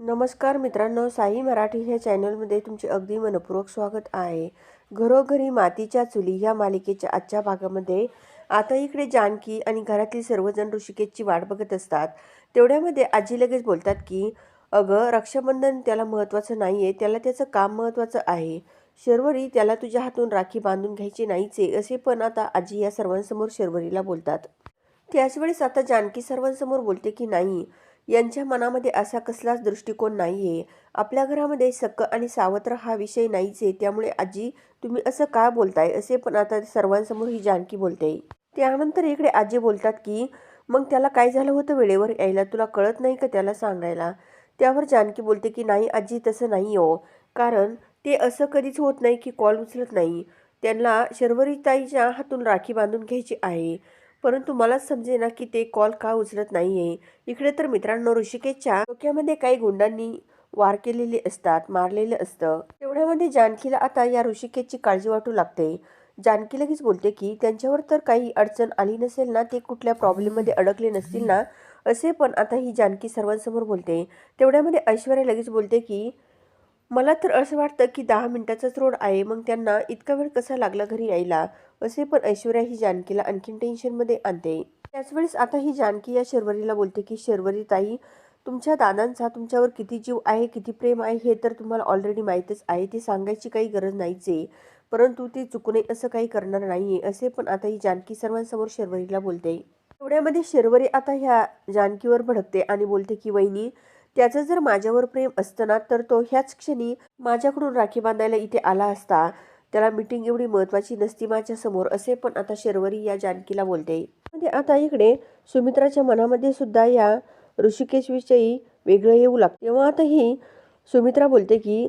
नमस्कार मित्रांनो साई मराठी ह्या चॅनलमध्ये तुमचे अगदी मनपूर्वक स्वागत आहे. घरोघरी मातीच्या चुली ह्या मालिकेच्या आजच्या भागामध्ये. आता इकडे जानकी आणि घरातील सर्वजण ऋषिकेशची वाट बघत असतात. तेवढ्यामध्ये आजी लगेच बोलतात की अगं रक्षाबंधन त्याला महत्त्वाचं नाही आहे त्याला त्याचं काम महत्त्वाचं आहे. शर्वरी त्याला तुझ्या हातून राखी बांधून घ्यायची नाहीचे असे पण आता आजी या सर्वांसमोर शर्वरीला बोलतात. त्याचवेळेस आता जानकी सर्वांसमोर बोलते की नाही यांच्या मनामध्ये असा कसलाच दृष्टिकोन नाही आहे आपल्या घरामध्ये सक्क आणि सावत्र हा विषय नाहीच आहे त्यामुळे आजी तुम्ही असं का बोलताय? असे पण आता सर्वांसमोर ही जानकी बोलते. त्यानंतर इकडे आजी बोलतात की मग त्याला काय झालं होतं वेळेवर यायला? तुला कळत नाही का त्याला सांगायला? त्यावर जानकी बोलते की नाही आजी तसं नाही हो. कारण ते असं कधीच होत नाही की कॉल उचलत नाही. त्यांना शर्वरीताईच्या हातून राखी बांधून घ्यायची आहे. परंतु मलाच समजेना की ते कॉल का उचलत नाही आहे इकडे तर मित्रांनो ऋषिकेशच्या डोक्यामध्ये काही गुंडांनी वार केलेले असतात मारलेलं असतं. तेवढ्यामध्ये जानकीला आता या ऋषिकेशची काळजी वाटू लागते. जानकी लगेच बोलते की त्यांच्यावर तर काही अडचण आली नसेल ना ते कुठल्या प्रॉब्लेममध्ये अडकले नसतील ना? असे पण आता ही जानकी सर्वांसमोर बोलते. तेवढ्यामध्ये ऐश्वर्या लगेच बोलते की मला तर असं वाटतं की दहा मिनिटाचाच रोड आहे मग त्यांना इतका वेळ कसा लागला घरी यायला? असे पण ऐश्वर्या ही जानकीला आणखीन टेन्शनमध्ये आणते. त्याच वेळेस आता ही जानकी या शर्वरीला बोलते की शर्वरी ताई तुमच्या दादांचा तुमच्यावर किती जीव आहे किती प्रेम आहे हे तर तुम्हाला ऑलरेडी माहीतच आहे ते सांगायची काही गरज नाहीच आहे. परंतु ते चुकू असं काही करणार नाही आहे असे पण आता ही जानकी सर्वांसमोर शर्वरीला बोलते. एवढ्यामध्ये शर्वरी आता ह्या जानकीवर भडकते आणि बोलते की वहिनी त्याचं जर माझ्यावर प्रेम असतं ना तर तो ह्याच क्षणी माझ्याकडून राखी बांधायला इथे आला असता. त्याला मीटिंग एवढी महत्त्वाची नसती माझ्यासमोर असे पण आता शर्वरी या जानकीला बोलते. म्हणजे आता इकडे सुमित्राच्या मनामध्ये सुद्धा या ऋषिकेशविषयी वेगळं येऊ लागतं. तेव्हा आता ही सुमित्रा बोलते की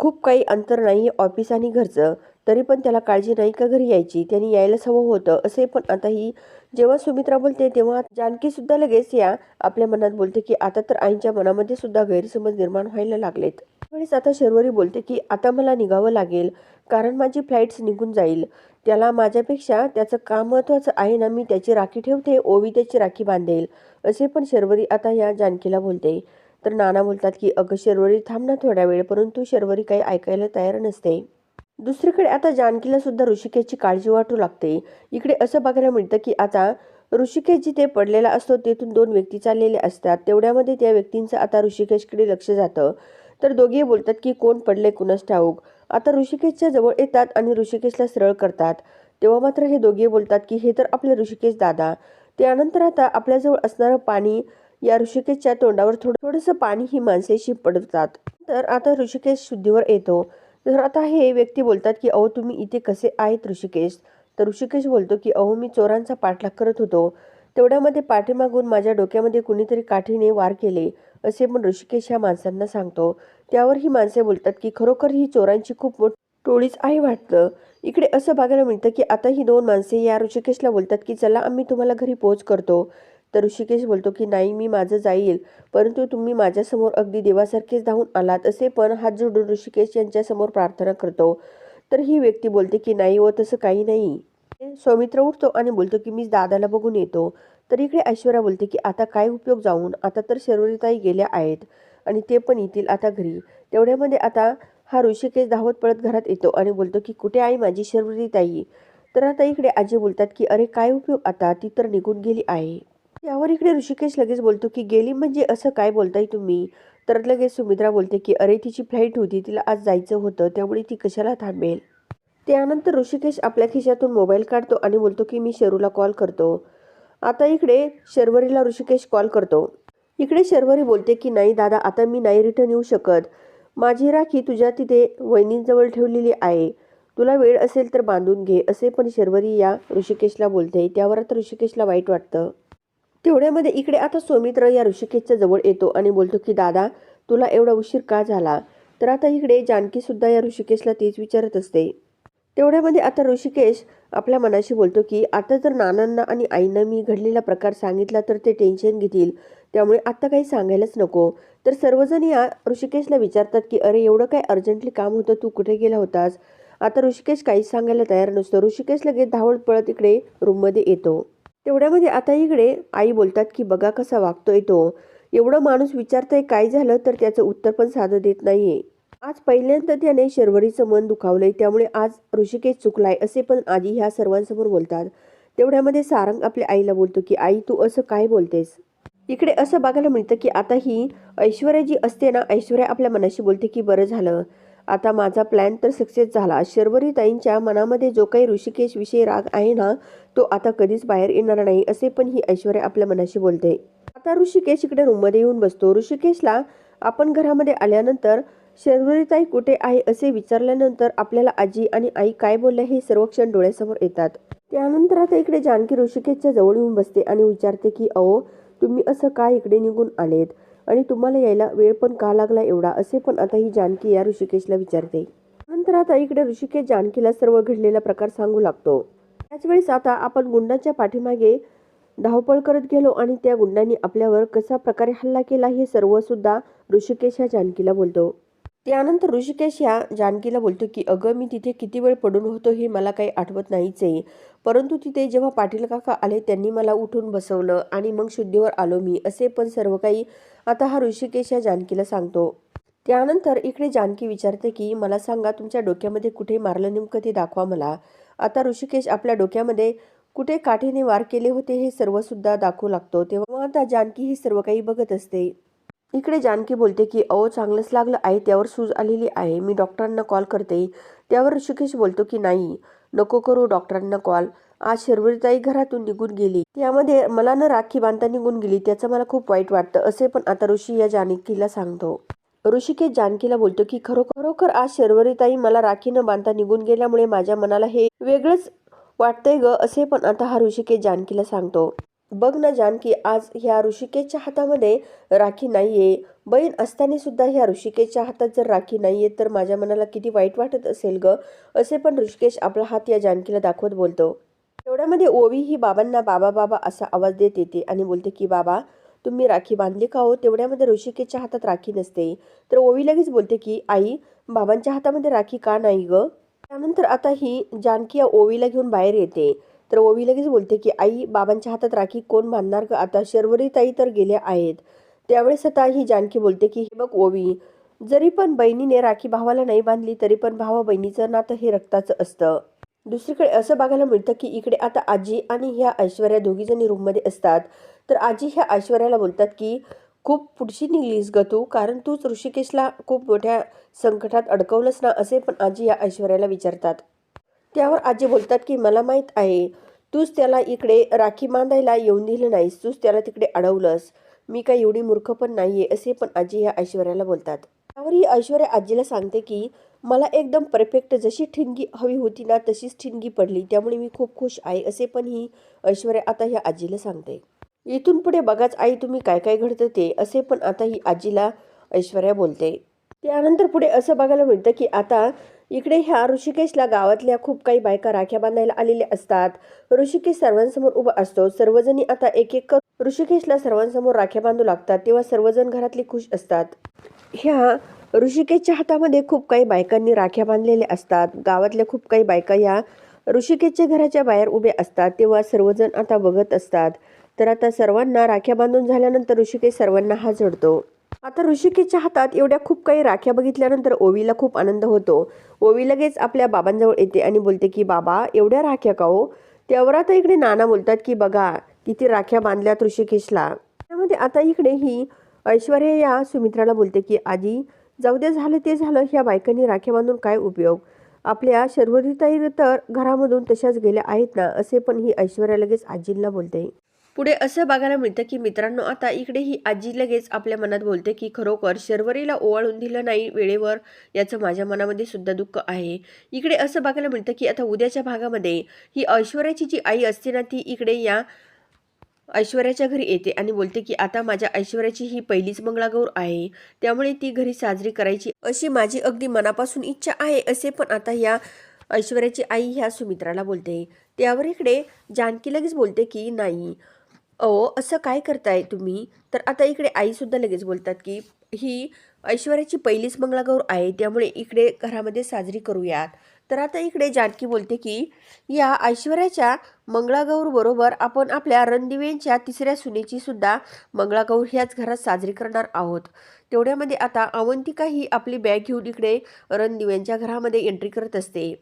खूप काही अंतर नाही ऑफिस आणि घरचं. तरी पण त्याला काळजी नाही का घरी यायची? त्यांनी यायलाच हवं होतं. असे पण आता ही जेव्हा सुमित्रा बोलते तेव्हा जानकी सुद्धा लगेच या आपल्या मनात बोलते की आता तर आईच्या मनामध्ये सुद्धा गैरसमज निर्माण व्हायला लागलेत. त्यावेळेस आता शर्वरी बोलते की आता मला निघावं लागेल कारण माझी फ्लाईट्स निघून जाईल. त्याला माझ्यापेक्षा त्याचं काम महत्त्वाचं आहे ना मी त्याची राखी ठेवते ओवी त्याची राखी बांधेल असे पण शर्वरी आता या जानकीला बोलते. तर नाना बोलतात की अगं शर्वरी थांब ना थोड्या वेळ परंतु शर्वरी काही ऐकायला तयार नसते. दुसरीकडे आता जानकीला सुद्धा ऋषिकेशची काळजी वाटू लागते. इकडे असं बघायला मिळतं की आता ऋषिकेश जिथे पडलेला असतो तेथून दोन व्यक्ती चाललेले असतात. तेवढ्यामध्ये त्या व्यक्तींचं आता ऋषिकेशकडे लक्ष जातं. तर दोघे बोलतात की कोण पडले कुणास ठाऊक. आता ऋषिकेशच्या जवळ येतात आणि ऋषिकेशला सरळ करतात. तेव्हा मात्र हे दोघे बोलतात की हे तर आपले ऋषिकेश दादा. त्यानंतर आता आपल्याजवळ असणारं पाणी या ऋषिकेशच्या तोंडावर थोडं थोडंसं पाणी ही माणसेशी पडतात. तर आता ऋषिकेश शुद्धीवर येतो. तर आता हे व्यक्ती बोलतात की अहो तुम्ही इथे कसे आहेत ऋषिकेश? तर ऋषिकेश बोलतो की अहो मी चोरांचा पाठलाग करत होतो. तेवढ्यामध्ये पाठीमागून माझ्या डोक्यामध्ये कुणीतरी काठीने वार केले असे पण ऋषिकेश ह्या माणसांना सांगतो. त्यावर ही माणसे बोलतात की खरोखर ही चोरांची खूप मोठी टोळीच आहे वाटतं. इकडे असं बघायला मिळतं की आता ही दोन माणसे या ऋषिकेशला बोलतात की चला आम्ही तुम्हाला घरी पोच करतो. तर ऋषिकेश बोलतो की नाही मी माझं जाईल. परंतु तुम्ही माझ्यासमोर अगदी देवासारखेच धावून आलात असे पण हात जोडून ऋषिकेश यांच्यासमोर प्रार्थना करतो. तर ही व्यक्ती बोलते की नाही व तसं काही नाही. सौमित्र उठतो आणि बोलतो की मी दादाला बघून येतो. तर इकडे ऐश्वर्या बोलते की आता काय उपयोग जाऊन? आता तर शर्वरीताई गेल्या आहेत आणि ते पण येतील आता घरी. तेवढ्यामध्ये आता हा ऋषिकेश धावत पळत घरात येतो आणि बोलतो की कुठे आहे माझी शर्वरीताई तर आता इकडे आजी बोलतात की अरे काय उपयोग आता? ती तर निघून गेली आहे. यावर इकडे ऋषिकेश लगेच बोलतो की गेली म्हणजे असं काय बोलताय तुम्ही? तर लगेच सुमित्रा बोलते की अरे तिची फ्लाईट होती तिला आज जायचं होतं त्यामुळे ती कशाला थांबेल? त्यानंतर ऋषिकेश आपल्या खिशातून मोबाईल काढतो आणि बोलतो की मी शरूला कॉल करतो. आता इकडे शर्वरीला ऋषिकेश कॉल करतो. इकडे शर्वरी बोलते की नाही दादा आता मी नाही रिटर्न येऊ शकत. माझी राखी तुझ्या तिथे वहिनींजवळ ठेवलेली आहे. तुला वेळ असेल तर बांधून घे. असे पण शर्वरी या ऋषिकेशला बोलते. त्यावर आता ऋषिकेशला वाईट वाटतं. तेवढ्यामध्ये इकडे आता सौमित्र या ऋषिकेशच्या जवळ येतो आणि बोलतो की दादा तुला एवढा उशीर का झाला? तर आता इकडे जानकी सुद्धा या ऋषिकेशला तीच विचारत असते. तेवढ्यामध्ये आता ऋषिकेश आपल्या मनाशी बोलतो की आता जर नानांना आणि आईंना मी घडलेला प्रकार सांगितला तर ते टेन्शन घेतील. त्यामुळे आता काही सांगायलाच नको. तर सर्वजण या ऋषिकेशला विचारतात की अरे एवढं काय अर्जंटली काम होतं? तू कुठे गेला होतास? आता ऋषिकेश काहीच सांगायला तयार नसतो. ऋषिकेश लगेच धावत पळत इकडे रूममध्ये येतो. तेवढ्यामध्ये म्हणजे आता इकडे आई बोलतात की बघा कसा वागतोय तो. एवढं माणूस विचारतंय काय झालं तर त्याचं उत्तर पण साधं देत नाहीये. आज पहिल्यांदा त्याने शर्वरीचं मन दुखावलंय त्यामुळे आज ऋषिकेश चुकलाय असे पण आजी ह्या सर्वांसमोर बोलतात. तेवढ्यामध्ये सारंग आपल्या आईला बोलतो की आई तू असं काय बोलतेस? इकडे असं बघायला मिळतं की आता ही ऐश्वर्या जी असते ना ऐश्वर्या आपल्या मनाशी बोलते की बरं झालं. आता माझा प्लॅन तर सक्सेस झाला. शर्वरी ताईंच्या मनामध्ये जो काही ऋषिकेशविषयी राग आहे ना तो आता कधीच बाहेर येणार नाही असे पण ही ऐश्वर्या आपल्या मनाशी बोलते. आता ऋषिकेश इकडे रूममध्ये येऊन बसतो. ऋषिकेशला आपण घरामध्ये आल्यानंतर शर्वरीताई कुठे आहे असे विचारल्यानंतर आपल्याला आजी आणि आई काय बोलले हे सर्व क्षण डोळ्यासमोर येतात. त्यानंतर आता इकडे जानकी ऋषिकेशच्या जवळ येऊन बसते आणि विचारते की अहो तुम्ही असं का इकडे निघून आलेत? आणि तुम्हाला यायला वेळ पण का लागला एवढा असे पण आता ही जानकी या ऋषिकेशला विचारते. नंतर आता इकडे ऋषिकेश जानकीला सर्व घडलेला प्रकार सांगू लागतो. त्याच वेळेस आता आपण गुंडांच्या पाठीमागे धावपळ करत गेलो आणि त्या गुंडांनी आपल्यावर कशा प्रकारे हल्ला केला हे सर्व सुद्धा ऋषिकेश ह्या जानकीला बोलतो. त्यानंतर ऋषिकेश या जानकीला बोलतो की अगं मी तिथे किती वेळ पडून होतो हे मला काही आठवत नाहीच आहे. परंतु तिथे जेव्हा पाटील काका आले त्यांनी मला उठून बसवलं आणि मग शुद्धीवर आलो मी. असे पण सर्व काही आता हा ऋषिकेश या जानकीला सांगतो. त्यानंतर इकडे जानकी विचारते की मला सांगा तुमच्या डोक्यामध्ये कुठे मारलं नेमकं ते दाखवा मला. आता ऋषिकेश आपल्या डोक्यामध्ये कुठे काठीने वार केले होते हे सर्वसुद्धा दाखवू लागतो. तेव्हा आता जानकी हे सर्व काही बघत असते. इकडे जानकी बोलते की अहो चांगलंच लागलं आहे त्यावर सूज आलेली आहे. मी डॉक्टरांना कॉल करते. त्यावर ऋषिकेश बोलतो की नाही नको करू डॉक्टरांना कॉल. आज शर्वरीताई घरातून निघून गेली. त्यामध्ये मला न राखी बांधता निघून गेली त्याचं मला खूप वाईट वाटतं असे पण आता ऋषी या जानकीला सांगतो. ऋषिकेश जानकीला बोलतो की खरोखर खरोखर आज शर्वरीताई मला राखी न बांधता निघून गेल्यामुळे माझ्या मनाला हे वेगळंच वाटतंय ग असे पण आता हा ऋषिकेश जानकीला सांगतो. बघ ना जानकी आज ह्या ऋषिकेच्या हातामध्ये राखी नाहीये. बहीण असताना सुद्धा ह्या ऋषिकेच्या हातात जर राखी नाहीये तर माझ्या मनाला किती वाईट वाटत असेल ग? असे पण ऋषिकेश आपला हात या जानकीला दाखवत बोलतो. तेवढ्यामध्ये ओवी ही बाबांना बाबा बाबा असा आवाज देत येते आणि बोलते की बाबा तुम्ही राखी बांधली का हो? तेवढ्यामध्ये ऋषिकेशच्या हातात राखी नसते. तर ओवी लगेच बोलते की आई बाबांच्या हातामध्ये राखी का नाही ग? त्यानंतर आता ही जानकी या ओवीला घेऊन बाहेर येते. तर ओवी लगेच बोलते की आई बाबांच्या हातात राखी कोण बांधणार का आता शर्वरी ताई तर गेल्या आहेत. त्यावेळेस आता ही जानकी बोलते की हे बघ ओवी जरी पण बहिणीने राखी भावाला नाही बांधली तरी पण भावा बहिणीचं नातं हे रक्ताचं असतं. दुसरीकडे असं बघायला मिळतं की इकडे आता आजी आणि ह्या ऐश्वर्या दोघी जणी रूममध्ये असतात. तर आजी ह्या ऐश्वर्याला बोलतात की खूप पुढची निघलीस ग तू कारण तूच ऋषिकेशला खूप मोठ्या संकटात अडकवलंस ना? असे पण आजी या ऐश्वर्याला विचारतात. त्यावर आजी बोलतात की मला माहीत आहे तूच त्याला इकडे राखी बांधायला येऊन दिलं नाहीस तूच त्याला तिकडे अडवलंस. मी काय एवढी मूर्ख पण नाही आहे असे पण आजी ह्या ऐश्वर्याला बोलतात. त्यावर ही ऐश्वर्या आजीला सांगते की मला एकदम परफेक्ट जशी ठिणगी हवी होती ना तशीच ठिणगी पडली त्यामुळे मी खूप खुश आहे असे पण ही ऐश्वर्या आता ह्या आजीला सांगते. इथून पुढे बघाच आई तुम्ही काय काय घडतं ते असे पण आता ही आजीला ऐश्वर्या बोलते. त्यानंतर पुढे असं बघायला मिळतं की आता इकडे ह्या ऋषिकेशला गावातल्या खूप काही बायका राख्या बांधायला आलेल्या असतात. ऋषिकेश सर्वांसमोर उभा असतो. सर्वजणी आता एक एक करून ऋषिकेशला सर्वांसमोर राख्या बांधू लागतात तेव्हा सर्वजण घरातले खुश असतात. ह्या ऋषिकेशच्या हातामध्ये खूप काही बायकांनी राख्या बांधलेल्या असतात. गावातल्या खूप काही बायका या ऋषिकेशच्या घराच्या बाहेर उभे असतात तेव्हा सर्वजण आता बघत असतात. तर आता सर्वांना राख्या बांधून झाल्यानंतर ऋषिकेश सर्वांना हा जोडतो आता ऋषिकेशच्या हातात एवढ्या खूप काही राख्या बघितल्यानंतर ओवीला खूप आनंद होतो. ओवी लगेच आपल्या बाबांजवळ येते आणि बोलते की बाबा एवढ्या राख्या का हो? त्यावर आता इकडे नाना बोलतात की बघा किती राख्या बांधल्यात ऋषिकेशला. त्यामध्ये आता इकडे ही ऐश्वर्या या सुमित्राला बोलते की आजी जाऊ दे झालं ते झालं ह्या बायकांनी राख्या बांधून काय उपयोग? आपल्या शर्वरीताई तर घरामधून तशाच गेल्या आहेत ना असे पण ही ऐश्वर्या लगेच आजींना बोलते. पुढे असं बघायला मिळतं की मित्रांनो आता इकडे ही आजी लगेच आपल्या मनात बोलते की खरोखर शर्वरीला ओवाळून दिलं नाही वेळेवर याचं माझ्या मनामध्ये सुद्धा दुःख आहे. इकडे असं बघायला मिळतं की आता उद्याच्या भागामध्ये ही ऐश्वर्याची जी आई असते ना ती इकडे या ऐश्वर्याच्या घरी येते आणि बोलते की आता माझ्या ऐश्वर्याची ही पहिलीच मंगळागौर आहे. त्यामुळे ती घरी साजरी करायची अशी माझी अगदी मनापासून इच्छा आहे असे पण आता या ऐश्वर्याची आई ह्या सुमित्राला बोलते. त्यावर इकडे जानकी लगेच बोलते की नाही अहो असं काय करताय तुम्ही? तर आता इकडे आईसुद्धा लगेच बोलतात की ही ऐश्वर्याची पहिलीच मंगळागौर आहे त्यामुळे इकडे घरामध्ये साजरी करूयात. तर आता इकडे जानकी बोलते की या ऐश्वर्याच्या मंगळागौरबरोबर आपण आपल्या रणदिवेंच्या तिसऱ्या सुनेची सुद्धा मंगळागौर ह्याच घरात साजरी करणार आहोत. तेवढ्यामध्ये आता अवंतिका ही आपली बॅग घेऊन इकडे रणदिव्यांच्या घरामध्ये एंट्री करत असते.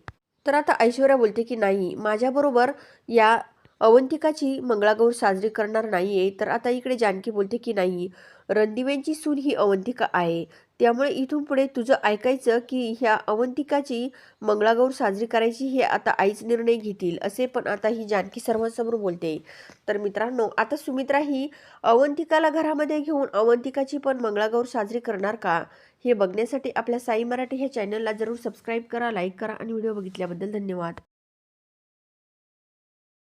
तर आता ऐश्वर्या बोलते की नाही माझ्याबरोबर या अवंतिकाची मंगळागौर साजरी करणार नाही आहे तर आता इकडे जानकी बोलते की नाही रणदिव्यांची सून ही अवंतिका आहे. त्यामुळे इथून पुढे तुझं ऐकायचं की ह्या अवंतिकाची मंगळागौर साजरी करायची हे आता आईच निर्णय घेतील असे पण आता ही जानकी सर्वांसमोर बोलते. तर मित्रांनो आता सुमित्रा ही अवंतिकाला घरामध्ये घेऊन अवंतिकाची पण मंगळागौर साजरी करणार का? हे बघण्यासाठी आपल्या साई मराठी ह्या चॅनलला जरूर सबस्क्राईब करा लाईक करा आणि व्हिडिओ बघितल्याबद्दल धन्यवाद.